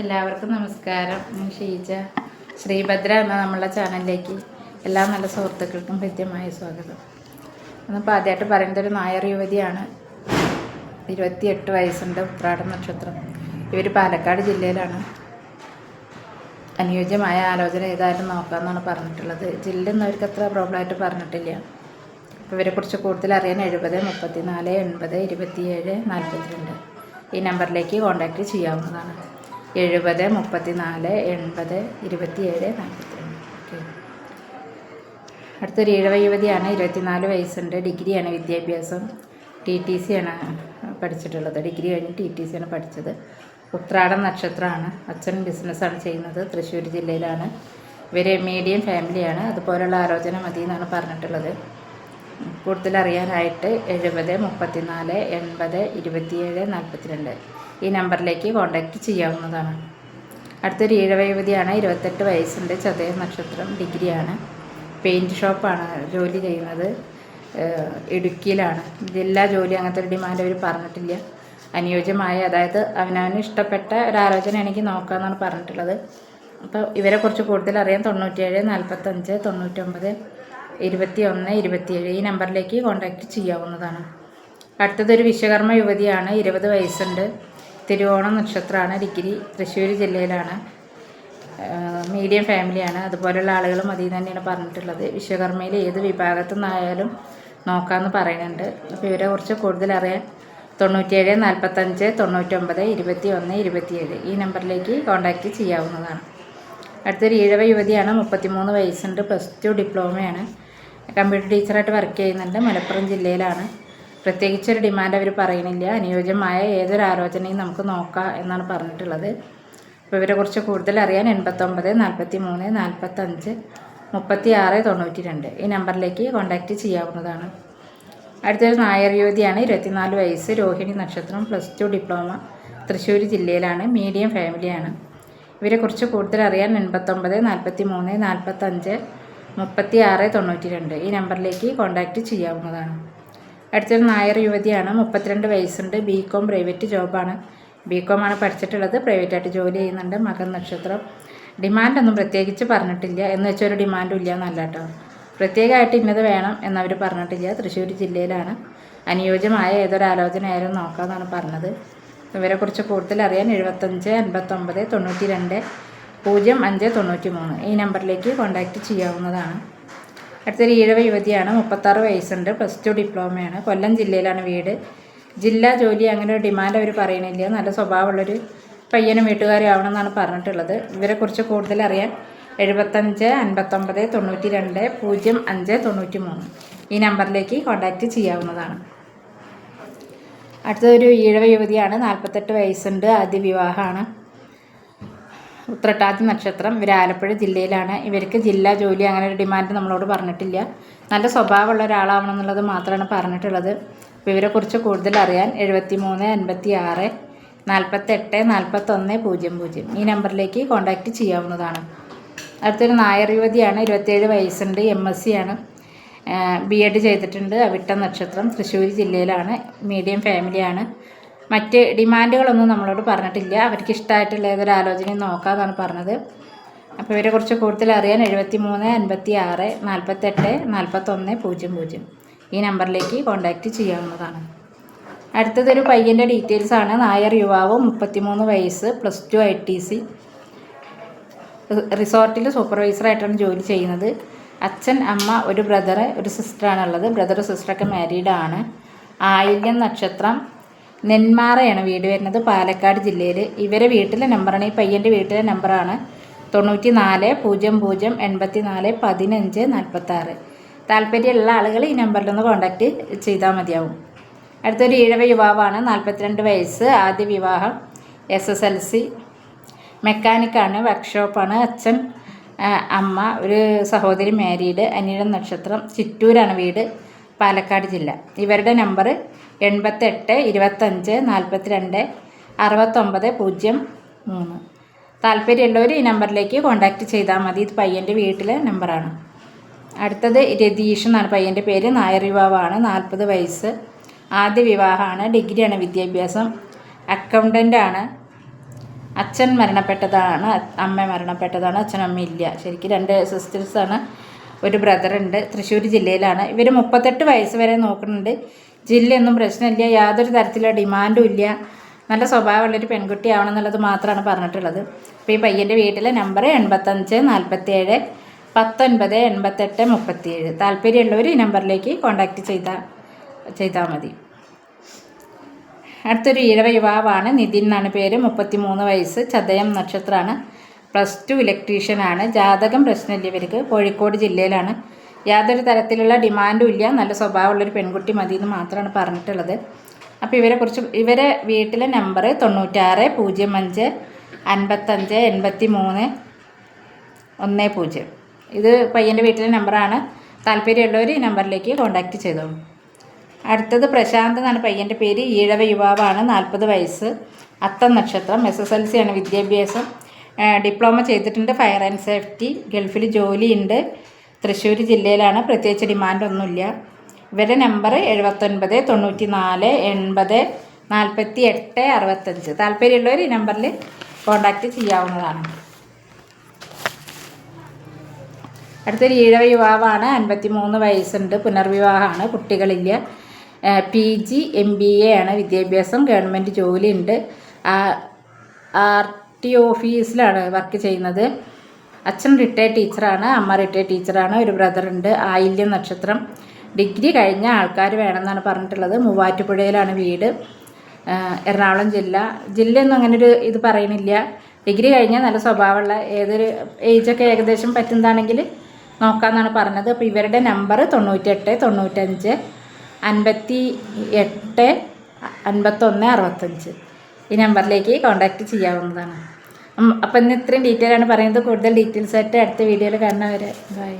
എല്ലാവർക്കും നമസ്കാരം. ഞാൻ ഷീജ. ശ്രീഭദ്ര എന്ന നമ്മളുടെ ചാനലിലേക്ക് എല്ലാ നല്ല സുഹൃത്തുക്കൾക്കും കൃത്യമായ സ്വാഗതം. ഇന്നിപ്പോൾ ആദ്യമായിട്ട് പറയുന്നത് ഒരു നായർ യുവതിയാണ്. ഇരുപത്തിയെട്ട് വയസ്സുണ്ട് ഉത്രാടം നക്ഷത്രം. ഇവർ പാലക്കാട് ജില്ലയിലാണ്. അനുയോജ്യമായ ആലോചന ഏതായാലും നോക്കാമെന്നാണ് പറഞ്ഞിട്ടുള്ളത്. ജില്ലയിൽ അവർക്ക് അത്ര പ്രോബ്ലമായിട്ട് പറഞ്ഞിട്ടില്ല. ഇവരെക്കുറിച്ച് കൂടുതൽ അറിയാൻ എഴുപത് മുപ്പത്തി നാല് എൺപത് ഇരുപത്തിയേഴ് നാൽപ്പത്തിരണ്ട് ഈ നമ്പറിലേക്ക് കോൺടാക്റ്റ് ചെയ്യാവുന്നതാണ്. എഴുപത് മുപ്പത്തി നാല് എൺപത് ഇരുപത്തിയേഴ് നാൽപ്പത്തിരണ്ട്. ഓക്കെ അടുത്തൊരു ഇഴവ യുവതിയാണ് ഇരുപത്തിനാല് വയസ്സുണ്ട് ഡിഗ്രിയാണ് വിദ്യാഭ്യാസം. ടി ടി സി ആണ് പഠിച്ചിട്ടുള്ളത്. ഡിഗ്രി കഴിഞ്ഞ് ടി ടി സി ആണ് പഠിച്ചത്. ഉത്രാടം നക്ഷത്രമാണ്. അച്ഛൻ ബിസിനസ്സാണ് ചെയ്യുന്നത് തൃശ്ശൂർ ജില്ലയിലാണ്. ഇവർ മീഡിയം ഫാമിലിയാണ് അതുപോലുള്ള ആലോചന മതി എന്നാണ് പറഞ്ഞിട്ടുള്ളത്. കൂടുതൽ അറിയാനായിട്ട് എഴുപത് മുപ്പത്തിനാല് എൺപത് ഇരുപത്തിയേഴ് നാൽപ്പത്തിരണ്ട്. ഈ നമ്പറിലേക്ക് കോൺടാക്റ്റ് ചെയ്യാവുന്നതാണ്. അടുത്തൊരു ഈഴവ യുവതിയാണ് ഇരുപത്തെട്ട് വയസ്സുണ്ട് ചതയ നക്ഷത്രം ഡിഗ്രിയാണ്. പെയിന്റ് ഷോപ്പാണ് ജോലി ചെയ്യുന്നത്. ഇടുക്കിയിലാണ്. ഇതെല്ലാ ജോലി അങ്ങനത്തെ ഒരു ഡിമാൻഡ് അവർ പറഞ്ഞിട്ടില്ല. അനുയോജ്യമായ അതായത് അവനവന് ഇഷ്ടപ്പെട്ട ഒരു ഒരാലോചന എനിക്ക് നോക്കാമെന്നാണ് പറഞ്ഞിട്ടുള്ളത്. അപ്പോൾ ഇവരെക്കുറിച്ച് കൂടുതൽ അറിയാൻ തൊണ്ണൂറ്റിയേഴ് നാൽപ്പത്തഞ്ച് തൊണ്ണൂറ്റൊമ്പത് ഇരുപത്തി ഒന്ന് ഇരുപത്തിയേഴ് ഈ നമ്പറിലേക്ക് കോൺടാക്റ്റ് ചെയ്യാവുന്നതാണ്. അടുത്തതൊരു വിശ്വകർമ്മ യുവതിയാണ് ഇരുപത് വയസ്സുണ്ട്. തിരുവോണം നക്ഷത്രമാണ് ഡിഗ്രി തൃശ്ശൂർ ജില്ലയിലാണ്. മീഡിയം ഫാമിലിയാണ് അതുപോലെയുള്ള ആളുകളും അതിൽ തന്നെയാണ് പറഞ്ഞിട്ടുള്ളത്. വിശ്വകർമ്മയിൽ ഏത് വിഭാഗത്തു നിന്നായാലും നോക്കാമെന്ന് പറയുന്നുണ്ട്. അപ്പോൾ ഇവരെ കുറിച്ച് കൂടുതൽ അറിയാൻ തൊണ്ണൂറ്റിയേഴ് നാൽപ്പത്തഞ്ച് തൊണ്ണൂറ്റൊമ്പത് ഇരുപത്തി ഒന്ന് ഇരുപത്തിയേഴ് ഈ നമ്പറിലേക്ക് കോൺടാക്റ്റ് ചെയ്യാവുന്നതാണ്. അടുത്തൊരു ഈഴവ യുവതിയാണ് മുപ്പത്തിമൂന്ന് വയസ്സുണ്ട് പ്ലസ് ടു ഡിപ്ലോമയാണ്. കമ്പ്യൂട്ടർ ടീച്ചറായിട്ട് വർക്ക് ചെയ്യുന്നുണ്ട്. മലപ്പുറം ജില്ലയിലാണ്. പ്രത്യേകിച്ചൊരു ഡിമാൻഡ് അവർ പറയുന്നില്ല. അനുയോജ്യമായ ഏതൊരു ആലോചനയും നമുക്ക് നോക്കാം എന്നാണ് പറഞ്ഞിട്ടുള്ളത്. അപ്പോൾ ഇവരെക്കുറിച്ച് കൂടുതൽ അറിയാൻ എൺപത്തൊമ്പത് നാൽപ്പത്തി മൂന്ന് നാൽപ്പത്തഞ്ച് മുപ്പത്തി ആറ് തൊണ്ണൂറ്റി രണ്ട് ഈ നമ്പറിലേക്ക് കോൺടാക്റ്റ് ചെയ്യാവുന്നതാണ്. അടുത്തൊരു നായർ യുവതിയാണ്. ഇരുപത്തിനാല് വയസ്സ് രോഹിണി നക്ഷത്രം പ്ലസ് ടു ഡിപ്ലോമ തൃശ്ശൂർ ജില്ലയിലാണ്. മീഡിയം ഫാമിലിയാണ് ഇവരെക്കുറിച്ച് കൂടുതൽ അറിയാൻ എൺപത്തൊമ്പത് നാൽപ്പത്തി മൂന്ന് നാൽപ്പത്തഞ്ച് മുപ്പത്തി ആറ് തൊണ്ണൂറ്റി രണ്ട് ഈ നമ്പറിലേക്ക് കോൺടാക്റ്റ് ചെയ്യാവുന്നതാണ്. അടുത്തൊരു നായർ യുവതിയാണ് മുപ്പത്തിരണ്ട് വയസ്സുണ്ട് ബി കോം പ്രൈവറ്റ് ജോബാണ് ബി കോം ആണ് പഠിച്ചിട്ടുള്ളത് പ്രൈവറ്റായിട്ട് ജോലി ചെയ്യുന്നുണ്ട് മകൻ നക്ഷത്രം. ഡിമാൻഡൊന്നും പ്രത്യേകിച്ച് പറഞ്ഞിട്ടില്ല. എന്ന് വെച്ചാൽ ഒരു ഡിമാൻഡും ഇല്ല എന്നല്ല കേട്ടോ. പ്രത്യേകമായിട്ട് ഇന്നത് വേണം എന്നവർ പറഞ്ഞിട്ടില്ല. തൃശ്ശൂർ ജില്ലയിലാണ്. അനുയോജ്യമായ ഏതൊരു ആലോചന ആയാലും നോക്കാമെന്നാണ് പറഞ്ഞത്. ഇവരെക്കുറിച്ച് കൂടുതൽ അറിയാൻ എഴുപത്തഞ്ച് അൻപത്തൊമ്പത് തൊണ്ണൂറ്റി രണ്ട് പൂജ്യം അഞ്ച് തൊണ്ണൂറ്റി മൂന്ന്. ഈ നമ്പറിലേക്ക് കോൺടാക്റ്റ് ചെയ്യാവുന്നതാണ്. അടുത്തൊരു ഈഴവ യുവതിയാണ് മുപ്പത്താറ് വയസ്സുണ്ട് പ്ലസ് ടു ഡിപ്ലോമയാണ് കൊല്ലം ജില്ലയിലാണ് വീട്. ജില്ലാ ജോലി അങ്ങനെ ഒരു ഡിമാൻഡ് അവർ പറയണില്ല. നല്ല സ്വഭാവമുള്ളൊരു പയ്യനും വീട്ടുകാരും ആവണമെന്നാണ് പറഞ്ഞിട്ടുള്ളത്. ഇവരെക്കുറിച്ച് കൂടുതൽ അറിയാൻ എഴുപത്തഞ്ച് അൻപത്തൊമ്പത് തൊണ്ണൂറ്റി രണ്ട് പൂജ്യം അഞ്ച് തൊണ്ണൂറ്റി മൂന്ന് ഈ നമ്പറിലേക്ക് കോൺടാക്റ്റ് ചെയ്യാവുന്നതാണ്. അടുത്തൊരു ഈഴവ യുവതിയാണ് നാൽപ്പത്തെട്ട് വയസ്സുണ്ട് ആദ്യ വിവാഹമാണ് ഉത്രട്ടാതി നക്ഷത്രം. ഇവർ ആലപ്പുഴ ജില്ലയിലാണ്. ഇവർക്ക് ജില്ലാ ജോലി അങ്ങനെ ഒരു ഡിമാൻഡ് നമ്മളോട് പറഞ്ഞിട്ടില്ല. നല്ല സ്വഭാവമുള്ള ഒരാളാവണം എന്നുള്ളത് മാത്രമാണ് പറഞ്ഞിട്ടുള്ളത്. അപ്പോൾ ഇവരെക്കുറിച്ച് കൂടുതൽ അറിയാൻ എഴുപത്തി മൂന്ന് അൻപത്തി ആറ് നാൽപ്പത്തെട്ട് നാൽപ്പത്തൊന്ന് പൂജ്യം പൂജ്യം. ഈ നമ്പറിലേക്ക് കോൺടാക്റ്റ് ചെയ്യാവുന്നതാണ്. അടുത്തൊരു നായർ യുവതിയാണ്. ഇരുപത്തേഴ് വയസ്സുണ്ട്. എം എസ് സി ആണ്. ബി എഡ് ചെയ്തിട്ടുണ്ട്. അവിട്ട നക്ഷത്രം തൃശ്ശൂർ ജില്ലയിലാണ്. മീഡിയം ഫാമിലിയാണ്. മറ്റ് ഡിമാൻഡുകളൊന്നും നമ്മളോട് പറഞ്ഞിട്ടില്ല. അവർക്ക് ഇഷ്ടമായിട്ടുള്ള ഏതൊരു ആലോചനയും നോക്കാമെന്നാണ് പറഞ്ഞത്. അപ്പോൾ ഇവരെക്കുറിച്ച് കൂടുതൽ അറിയാൻ എഴുപത്തി മൂന്ന് അൻപത്തി ആറ് നാൽപ്പത്തെട്ട് നാൽപ്പത്തൊന്ന് പൂജ്യം പൂജ്യം. ഈ നമ്പറിലേക്ക് കോൺടാക്റ്റ് ചെയ്യാവുന്നതാണ്. അടുത്തതൊരു പയ്യന്റെ ഡീറ്റെയിൽസ് ആണ്. നായർ യുവാവ് മുപ്പത്തിമൂന്ന് വയസ്സ് plus two I T C റിസോർട്ടിൽ സൂപ്പർവൈസറായിട്ടാണ് ജോലി ചെയ്യുന്നത്. അച്ഛൻ അമ്മ ഒരു ബ്രദറ് ഒരു സിസ്റ്ററാണുള്ളത് ബ്രദറും സിസ്റ്ററൊക്കെ മാരീഡാണ് ആയില്യം നക്ഷത്രം നെന്മാറയാണ് വീട് വരുന്നത്. പാലക്കാട് ജില്ലയിൽ ഇവരെ വീട്ടിലെ നമ്പറാണ് ഈ പയ്യന്റെ വീട്ടിലെ നമ്പറാണ് തൊണ്ണൂറ്റി നാല് പൂജ്യം പൂജ്യം എൺപത്തി നാല് പതിനഞ്ച് നാൽപ്പത്താറ് താല്പര്യമുള്ള ആളുകൾ ഈ നമ്പറിലൊന്ന് കോൺടാക്റ്റ് ചെയ്താൽ മതിയാവും. അടുത്തൊരു ഈഴവ യുവാവാണ്. നാൽപ്പത്തിരണ്ട് വയസ്സ്. ആദ്യ വിവാഹം എസ് എസ് എൽ സി മെക്കാനിക്കാണ് വർക്ക്ഷോപ്പാണ് അച്ഛൻ അമ്മ ഒരു സഹോദരി മാരീഡ് അനിയൻ നക്ഷത്രം. ചിറ്റൂരാണ് വീട്. പാലക്കാട് ജില്ല. ഇവരുടെ നമ്പർ എൺപത്തെട്ട് ഇരുപത്തഞ്ച് നാൽപ്പത്തിരണ്ട് അറുപത്തൊമ്പത് പൂജ്യം മൂന്ന്. താല്പര്യമുള്ളവർ ഈ നമ്പറിലേക്ക് കോൺടാക്റ്റ് ചെയ്താൽ മതി. ഇത് പയ്യന്റെ വീട്ടിലെ നമ്പറാണ് അടുത്തത് രതീഷ് എന്നാണ്. പയ്യന്റെ പേര് നായർ യുവാവാണ് നാൽപ്പത് വയസ്സ്. ആദ്യ വിവാഹമാണ്. ഡിഗ്രിയാണ് വിദ്യാഭ്യാസം. അക്കൗണ്ടന്റാണ് അച്ഛൻ മരണപ്പെട്ടതാണ്. അമ്മ മരണപ്പെട്ടതാണ്. അച്ഛനും അമ്മയും ഇല്ല. ശരിക്കും രണ്ട് സിസ്റ്റേഴ്സാണ് ഒരു ബ്രദറുണ്ട് തൃശ്ശൂർ ജില്ലയിലാണ്. ഇവർ മുപ്പത്തെട്ട് വയസ്സ് വരെ നോക്കുന്നുണ്ട്. ജില്ലയൊന്നും പ്രശ്നമില്ല. യാതൊരു തരത്തിലുള്ള ഡിമാൻഡും ഇല്ല. നല്ല സ്വഭാവമുള്ളൊരു പെൺകുട്ടി ആവണം എന്നുള്ളത് മാത്രമാണ് പറഞ്ഞിട്ടുള്ളത്. അപ്പോൾ ഈ പയ്യന്റെ വീട്ടിലെ നമ്പർ എൺപത്തഞ്ച് നാൽപ്പത്തേഴ് പത്തൊൻപത് എൺപത്തെട്ട് മുപ്പത്തിയേഴ്. താല്പര്യമുള്ളവർ ഈ നമ്പറിലേക്ക് കോൺടാക്റ്റ് ചെയ്താൽ ചെയ്താൽ മതി. അടുത്തൊരു ഈഴവ യുവാവാണ്. നിതിൻ എന്നാണ് പേര്. മുപ്പത്തിമൂന്ന് വയസ്സ്. ചതയം നക്ഷത്രമാണ് പ്ലസ് ടു ഇലക്ട്രീഷ്യനാണ് ജാതകം പ്രശ്നമില്ല ഇവർക്ക്. കോഴിക്കോട് ജില്ലയിലാണ്. യാതൊരു തരത്തിലുള്ള ഡിമാൻഡും ഇല്ല. നല്ല സ്വഭാവമുള്ളൊരു പെൺകുട്ടി മതി എന്ന് മാത്രമാണ് പറഞ്ഞിട്ടുള്ളത്. അപ്പോൾ ഇവരെ കുറിച്ച് ഇവരെ വീട്ടിലെ നമ്പർ തൊണ്ണൂറ്റാറ് പൂജ്യം അഞ്ച് അൻപത്തഞ്ച് എൺപത്തി മൂന്ന് ഒന്ന് പൂജ്യം. ഇത് പയ്യന്റെ വീട്ടിലെ നമ്പറാണ് താല്പര്യമുള്ളവർ ഈ നമ്പറിലേക്ക് കോൺടാക്റ്റ് ചെയ്തോളൂ അടുത്തത് പ്രശാന്ത് എന്നാണ് പയ്യന്റെ പേര്. ഈഴവ യുവാവാണ്. നാൽപ്പത് വയസ്സ്. അത്തം നക്ഷത്രം. എസ് എസ് എൽ സി ആണ് വിദ്യാഭ്യാസം. ഡിപ്ലോമ ചെയ്തിട്ടുണ്ട്. ഫയർ ആൻഡ് സേഫ്റ്റി ഗൾഫിൽ ജോലിയുണ്ട്. തൃശ്ശൂർ ജില്ലയിലാണ്. പ്രത്യേകിച്ച് ഡിമാൻഡൊന്നുമില്ല ഇവരുടെ നമ്പർ എഴുപത്തൊൻപത് തൊണ്ണൂറ്റി നാല് എൺപത് നാൽപ്പത്തി എട്ട് അറുപത്തഞ്ച്. താല്പര്യമുള്ളവർ ഈ നമ്പറിൽ കോൺടാക്റ്റ് ചെയ്യാവുന്നതാണ്. അടുത്തൊരു ഈഴവ യുവാവാണ്. അൻപത്തി മൂന്ന് വയസ്സുണ്ട്. പുനർവിവാഹമാണ്. കുട്ടികളില്ല. P G M B A ആണ്. വിദ്യാഭ്യാസം ഗവൺമെന്റ് ജോലിയുണ്ട്. ആർ ടി ഓഫീസിലാണ് വർക്ക് ചെയ്യുന്നത്. അച്ഛൻ റിട്ടയർഡ് ടീച്ചറാണ് അമ്മ റിട്ടയർഡ് ടീച്ചറാണ് ഒരു ബ്രദറുണ്ട് ആയില്യ നക്ഷത്രം. ഡിഗ്രി കഴിഞ്ഞ ആൾക്കാർ വേണമെന്നാണ് പറഞ്ഞിട്ടുള്ളത്. മൂവാറ്റുപുഴയിലാണ് വീട്. എറണാകുളം ജില്ല. ജില്ലയൊന്നും അങ്ങനെ ഒരു ഇത് പറയണില്ല ഡിഗ്രി കഴിഞ്ഞാൽ നല്ല സ്വഭാവമുള്ള ഏതൊരു ഏജൊക്കെ ഏകദേശം പറ്റുന്നതാണെങ്കിൽ നോക്കാമെന്നാണ് പറഞ്ഞത്. അപ്പോൾ ഇവരുടെ നമ്പർ തൊണ്ണൂറ്റെട്ട് തൊണ്ണൂറ്റഞ്ച് അൻപത്തി എട്ട് അൻപത്തൊന്ന് അറുപത്തഞ്ച്. ഈ നമ്പറിലേക്ക് കോൺടാക്റ്റ് ചെയ്യാവുന്നതാണ്. അപ്പം ഇന്ന് ഇത്രയും ഡീറ്റെയിൽ ആണ്. പറയുന്നത് കൂടുതൽ ഡീറ്റെയിൽസ് ആയിട്ട് അടുത്ത വീഡിയോയിൽ കാണുന്നവരെ. ബൈ